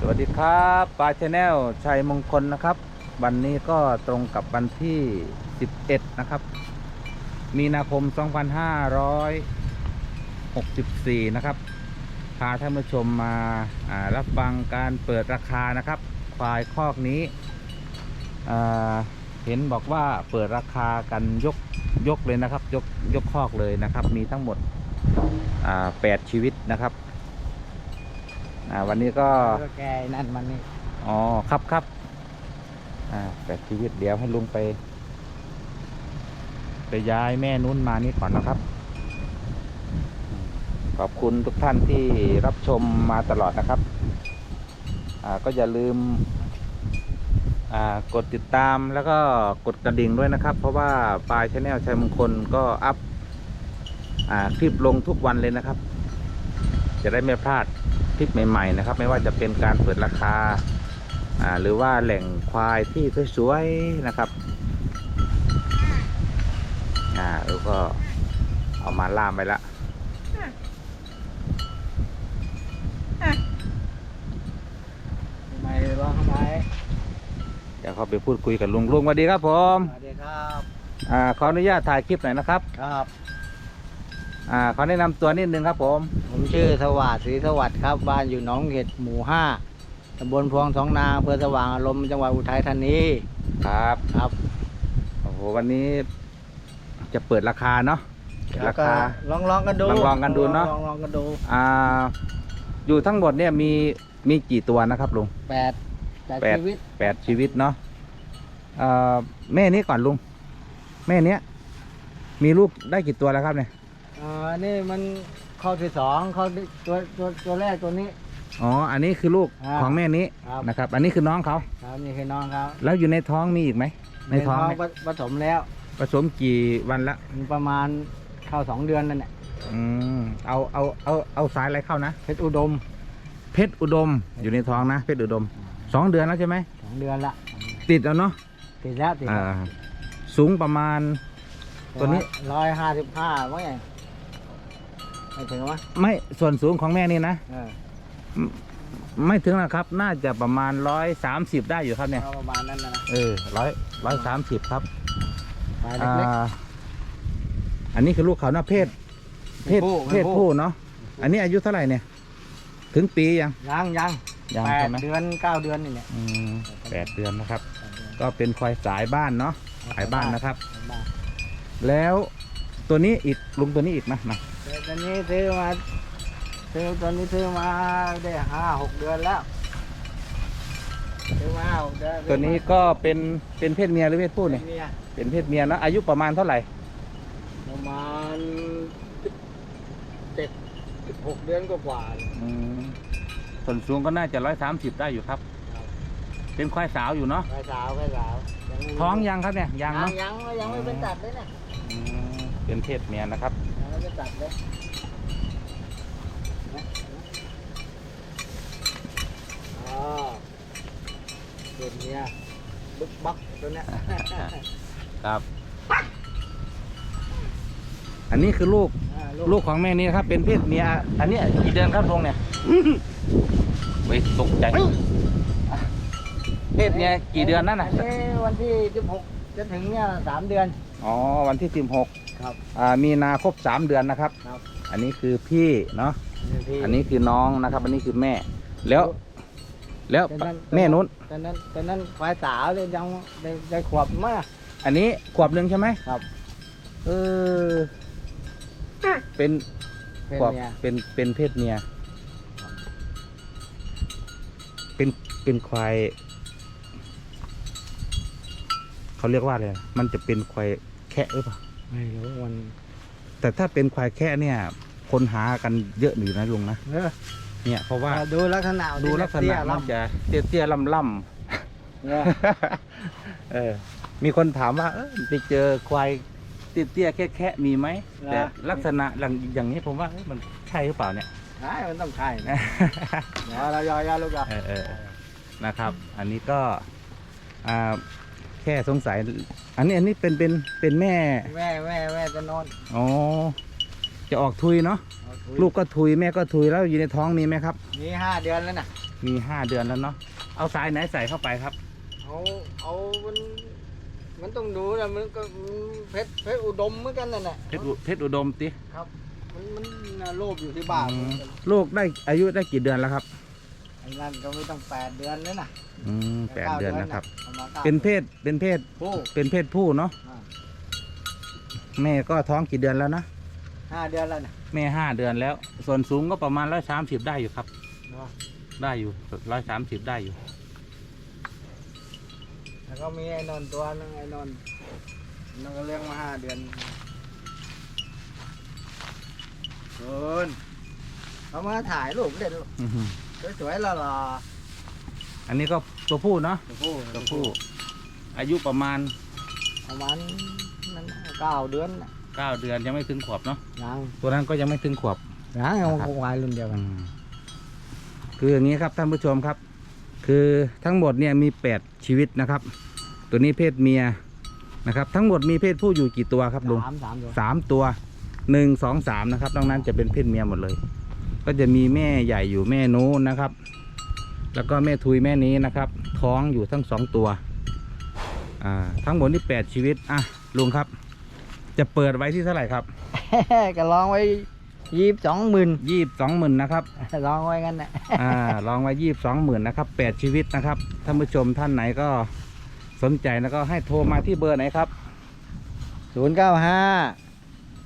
สวัสดีครับปลาชแนลชัยมงคลนะครับ วันนี้ก็ตรงกับวันที่ 11 นะครับ มีนาคม 2564 นะครับ พาท่านผู้ชมมาารับฟังการเปิดราคานะครับควายคอกนี้ เห็นบอกว่าเปิดราคากันยกยกเลยนะครับ ยกยกคอกเลยนะครับ มีทั้งหมด 8 ชีวิตนะครับ อ่าวันนี้ก็ก็แกนั่นมันนี่อ๋อครับครับอ่าแต่ชีวิตเดี๋ยวให้ลุงไป ไปย้ายแม่นุ่นมานี่ก่อนนะครับ ขอบคุณทุกท่านที่รับชมมาตลอดนะครับ อ่าก็อย่าลืม อ่ากดติดตามแล้วก็กดกระดิ่งด้วยนะครับ เพราะว่าปลายชแนลชัยมงคลก็อัพอ่าคลิปลงทุกวันเลยนะครับ จะได้ไม่พลาด คลิปใหม่ๆนะครับ ไม่ว่าจะเป็นการเปิดราคาอ่าหรือว่าแหล่งควายที่สวยๆนะครับอ่าแล้วก็เอามาล่ามไปละทำไมร้องทำไมเดี๋ยวเขาไปพูดคุยกับลุงลุงสวัสดีครับผมสวัสดีครับอ่าขออนุญาตถ่ายคลิปหน่อยนะครับครับ อ่าขอแนะนำตัวนิดนึงครับผม ผมชื่อสวัสดิ์ศรีสวัสดิ์ครับ บ้านอยู่หนองเห็ดหมู่ห้าตำบลพวงสองนาอำเภอสว่างอารมณ์จังหวัดอุทัยธานีครับครับโอ้โหวันนี้จะเปิดราคาเนาะเปิดราคา ลองลองๆกันดูลองๆกันดูเนอะ ลองลองๆกันดูอ่าอยู่ทั้งหมดเนี่ยมีมีกี่ตัวนะครับลุง แปดแปดแปด ชีวิตแปดชีวิตเนาะเอ่อแม่นี้ก่อนลุง แม่เนี้ยมีลูกได้กี่ตัวแล้วครับเนี่ย อ่านี่มันข้อที่สองข้อที่ตัวตัวตัวแรกตัวนี้ อ๋อ อันนี้คือลูกครับของแม่นี้ครับ นะครับ อันนี้คือน้องเขา ครับนี่คือน้องเขาแล้วอยู่ในท้องมีอีกไหม ในท้องเนี่ยผผสมแล้วผสมกี่วันละมีประมาณเข้าสองเดือนนั่นแหละอืม เอา เอา เอา เอาสายอะไรเข้านะ เพชรอุดมเพชรอุดม อยู่ในท้องนะ เพชรอุดม สองเดือนแล้วใช่ไหม สองเดือนละติดแล้วเนาะติดแล้วติดอ่าสูงประมาณ ตัวนี้ ร้อยห้าสิบห้าว่าไง ไม่ถึงวะไม่ส่วนสูงของแม่นี่นะเออไม่ถึงนะครับ น่าจะประมาณร้อยสามสิบได้อยู่ครับเนี่ย เอาประมาณนั้นนะนะเออร้อยร้อยสามสิบครับปลายอ่าเล็กอันนี้คือลูกเขานะเพศ เพศผู้เพศผู้เนาะอันนี้อายุเท่าไหร่เนี่ย ถึงปียังๆยังยังยังแปใช่ดไหมเดือนเก้าเดือนนี่เนี่ยอืมแปดเดือนนะครับ ก็เป็นควายสายบ้านเนาะสายบ้านนะครับบ้านแล้วตัวนี้อีกลุงตัวนี้อีกนะมาแต่ตอนนี้ซื้อมาซื้อตอนนี้ซื้อมาได้ห้าหกเดือนแล้วซื้อมาห้าหกเดือนตัวนี้ก็เป็นเป็นเพศเมียหรือเพศผู้เนี่ยเนี่ยเป็นเพศเมียเนอะอายุประมาณเท่าไหร่ประมาณเจ็ดสิบหกเดือนกว่าๆ อืมส่วนสูงก็น่าจะร้อยสามสิบได้อยู่ครับ ครับ เป็นควายสาวอยู่เนาะไปสาวไปสาวยังไม่ท้องยังครับเนี่ยยังยังเนาะยังยังไม่เป็นตัดเลยนะอืมเป็นเพศเมียนะครับ ยังไม่เป็นตัดเลยนะอ๋อเป็นเนี่ยบึกบักตัวเนี้ยครับ อันนี้คือลูกอ่าลูกของแม่นี่นะครับ เป็นเพศเมีย อันเนี้ยกี่เดือนครับลุงเนี่ยเว้ยตกใจอะเพศเมียกี่เดือนนั่นน่ะ อัวันที่สิบหกจะถึงเนี่ยสามเดือน อ๋อ วันที่สิบหก ครับ อ่ามีนาครบสามเดือนนะครับ ครับ อันนี้คือพี่เนาะที่อันนี้คือน้องนะครับ อันนี้คือแม่ แล้ว แล้วตอนนั้น แม่นุ้นตอนนั้นตอนนั้นควายสาวเลยยังได้ได้ขวบมาก อันนี้ขวบหนึ่งใช่ไหมครับ เออเป็นเป็นขวบเนี่ยเป็นเป็นเพศเมียเป็นเป็นควายเขาเรียกว่าอะไรนะมันจะเป็นควายแคะหรือเปล่า ไม่รู้มันแต่ถ้าเป็นควายแคะเนี่ย คนหากันเยอะอยู่นะลุงนะเออเนี่ยเพราะว่าดูลักษณะดูลักษเตี้ณะยมันลำจะเตี้ยเตี้ยๆล่ำล่เนี่ยำเออ มีคนถามว่า เออไปเจอควายเตี้ยเตี้ยๆแค่แค่ๆมีไหมแต่ลักษณะอย่างอย่างนี้ผมว่าเอ้ยมันใช่หรือเปล่าเนี่ยใช่มันต้องใช่นะเดี๋ยวเรายอยาลูกอะเออเออนะครับ อันนี้ก็อ่าแค่สงสัย อันนี้อันนี้เป็นเป็นเป็นแม่ แม่แม่แม่จะนอนอ๋อ จะออกทุยเนาะ เอาคุยลูกก็ทุยแม่ก็ทุยแล้วอยู่ในท้องมีไหมครับมีห้าเดือนแล้วนะมีห้าเดือนแล้วเนาะ เอาสายไหนใส่เข้าไปครับ เอาเอามันมันต้องดูนะมันก็มันเพชรเพชรอุดมเหมือนกันนั่นแหละเพชรอุเพชรอุดมติครับ มันมันน่ะโลภอยู่ที่บ้านอืมลูกได้อายุได้กี่เดือนแล้วครับไอ้ นั่นก็ไม่ต้องแปดเดือนแล้วนะอืมแปดเดือนนะครับ ประมาณก้าเป็นเพศเป็นเพศผู้เป็นเพศผู้เนาะอ่าแม่ก็ท้องกี่เดือนแล้วนะห้าเดือนแล้วนะแม่ห้าเดือนแล้ว ส่วนสูงก็ประมาณร้อยสามสิบได้อยู่ครับ เนาะได้อยู่ร้อยสามสิบได้อยู่ แล้วก็มีไอ้นนท์ตัวนึงไอ้นนท์มันก็เลี้ยงมาห้าเดือนเกินเขามาถ่ายรูปเล่นอือหือ สวยๆหล่ออันนี้ก็ตัวผู้เนาะๆตัวผู้ตัวผู้ อายุประมาณ ประมาณนั้นเก้าเดือนน่ะเก้าเดือนยังไม่ถึงขวบเนาะยังตัวนั้นก็ยังไม่ถึงขวบ ยังเอาครับ ควายรุ่นเดียวกันอืมคืออย่างนี้ครับท่านผู้ชมครับ คือทั้งหมดเนี่ยมีแปดชีวิตนะครับ ตัวนี้เพศเมียนะครับ ทั้งหมดมีเพศผู้อยู่กี่ตัวครับลุงสามสามตัวสามตัวหนึ่งสองสามนะครับนอกนั้นจะเป็นเพศเมียหมดเลย ก็จะมีแม่ใหญ่อยู่แม่นู้นนะครับ แล้วก็แม่ทุยแม่นี้นะครับ ท้องอยู่ทั้งสองตัวอ่าทั้งหมดนี่แปดชีวิตอะลุงครับ จะเปิดไว้ที่เท่าไหร่ครับก็ลองไว้ยี่สิบสองหมื่นยี่สิบสองหมื่นนะครับลองไว้กันนะอ่าลองไว้ยี่สิบสองหมื่นนะครับแปดชีวิตนะครับท่านผู้ชมท่านไหนก็สนใจแล้วก็ให้โทรมาที่เบอร์ไหนครับศูนย์เก้าห้า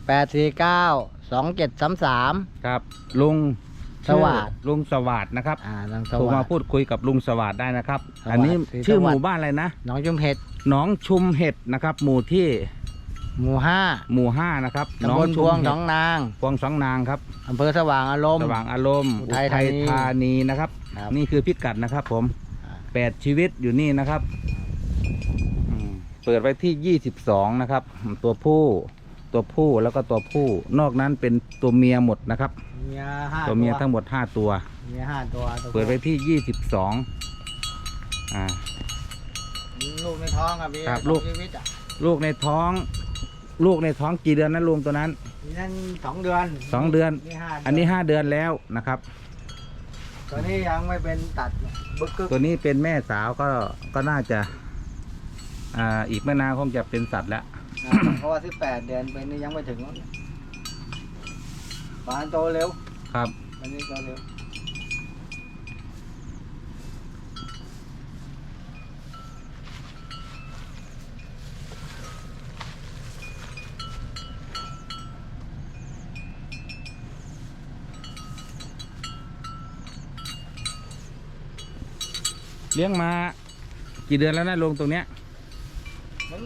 แปดสี่เก้า สองเจ็ดสามสาม ครับ ลุงสวัสดิ์ลุงสวัสดนะครับอ่าน้องสโทรวัมาสดิ์ พูดคุยกับลุงสวัสดได้นะครับ สวัสดิ์อันนี้ศรีชื่อสวัหสดิ์มู่บ้านอะไรนะน้องจุมเห็ดหนองชุมเห็ดนะครับ หมู่ที่หมู่ห้าหมู่ห้านะครับตำบลพวงเห็สดองนางพวงสองนางครับอำเภอสว่างอารมณ์ สว่างอารมณ์อุอุทัยทัยธานี ธานีนะครับ ครับ นี่คือพิกัดนะครับผมอ่า แปดชีวิตอยู่นี่นะครับอืมเปิดไว้ที่ยี่สิบสองนะครับ ตัวผู้ ตัวผู้แล้วก็ตัวผู้ นอกนั้นเป็นตัวเมียหมดนะครับ เมียห้าตัวเมียทั้งหมดห้าตัว เมียห้าตัวตัวเปิดไว้ที่ยี่สิบสองอ่า ลูกในท้องอะมีครับสองลูก ชีวิตอะลูกในท้อง ลูกในท้องกี่เดือนนะลุงตัวนั้นมีนั่นสองเดือนสองเดือน นี่ห้าอันนี้ห้าเดือนแล้วนะครับ ตัวนี้ยังไม่เป็นตัดบึกกึกตัวนี้เป็นแม่สาวก็ก็น่าจะอ่าอีกไม่นานคงจะเป็นสัตว์แล้วอ่า เพราะว่าที่แปดเดือนเป็นนี่ยังไม่ถึงแล้วปานโตเร็วครับอันนี้โตเร็วเลี้ยงมา กี่เดือนแล้วนะลุงตรงเนี้ยมัน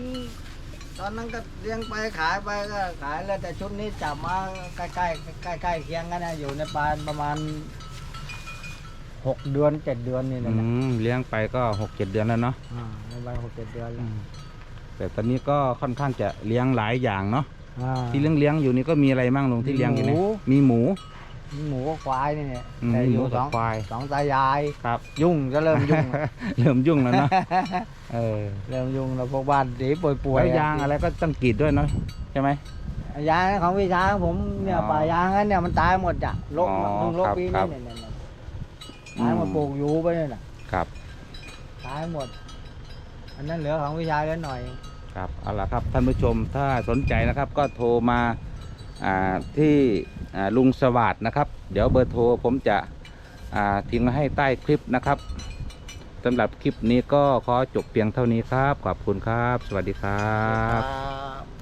ตอนนั้นก็เลี้ยงไปขายไปก็ขายแล้วแต่ชุดนี้จับมาใกล้ใกล้ใกล้ใกล้ๆเคียงกันนะอยู่ในปานประมาณหกเดือนเจ็ดเดือนนี่แหอืละนะมเลี้ยงไปก็หกเจ็ดเดือนแล้วเนาะอ่าในใบหกเจ็ดเดือนอืแล้วมแต่ตอนนี้ก็ค่อนข้างจะเลี้ยงหลายอย่างเนาะอ่า ที่เลี้ยงเลี้ยงอยู่นี่ก็มีอะไรบ้างลุงที่เลี้ยงอยู่เนี่ยหมู มีหมูมี หมูกับควายนี่เนี่ยอืมแต่มีอหมูยู่กัสบองควาย สองตายาย ครับ ยุ่งจะเริ่มยุ่งเริ่มยุ่งแล้วเนาะเออเริ่มยุ่งแล้วพวกบ้านดีป่วยป่วยแล้วยางอะไรก็ต้องกรีดด้วยเนาะใช่ไหม ยางของพี่ชายของผมเนี่ยอ๋อป่ายางนั้นเนี่ยมันตายหมดจ้ะโรคอ๋อหนึ่งโรคครับปีครันี้บเนี่ยเนี่ยเนี่ยตายหมดปลูกอยู่ไปเนี่ยน่ะครับ ตายหมด อันนั้นเหลือของพี่ชายกันหน่อย ครับเอาละครับท่านผู้ชมถ้าสนใจนะครับก็โทรมาอ่า ที่ลุงสวัสดนะครับ เดี๋ยวเบอร์โทรผมจะทิ้งมาให้ใต้คลิปนะครับสำหรับคลิปนี้ก็ขอจบเพียงเท่านี้ครับ ขอบคุณครับ สวัสดีครับ